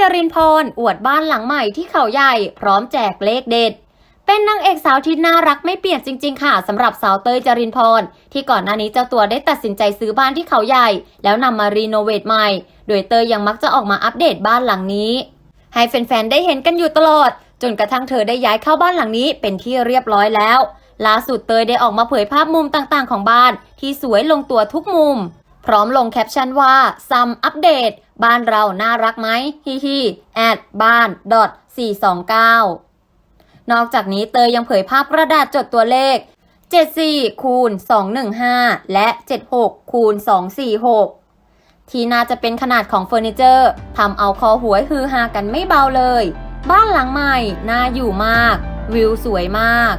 จรินพร อวดบ้านหลังใหม่ที่เขาใหญ่ พร้อมแจกเลขเด็ด เป็นนางเอกสาวที่น่ารักไม่เปลี่ยนจริง ๆ ค่ะสำหรับสาวเตยจรินพร ที่ก่อนหน้านี้เจ้าตัวได้ตัดสินใจซื้อบ้านที่เขาใหญ่ แล้วนำมารีโนเวทใหม่ โดยเตยยังมักจะออกมาอัปเดตบ้านหลังนี้ ให้แฟนๆได้เห็นกันอยู่ตลอด จนกระทั่งเธอได้ย้ายเข้าบ้านหลังนี้เป็นที่เรียบร้อยแล้วล่าสุดเตยได้ออกมาเผยภาพมุมต่างๆ ของบ้าน ที่สวยลงตัวทุกมุม พร้อมลงแคปชั่นว่าซัมอัปเดต บ้านเราน่ารักไหมฮิฮิแอดบ้าน429 นอกจากนี้เตยยังเผยภาพกระดาษจดตัวเลข 74 คูณ 215 และ 76 คูณ 246 ที่น่าจะเป็นขนาดของเฟอร์นิเจอร์ทำเอาคอหวยฮือฮากันไม่เบาเลย บ้านหลังใหม่น่าอยู่มาก วิวสวยมาก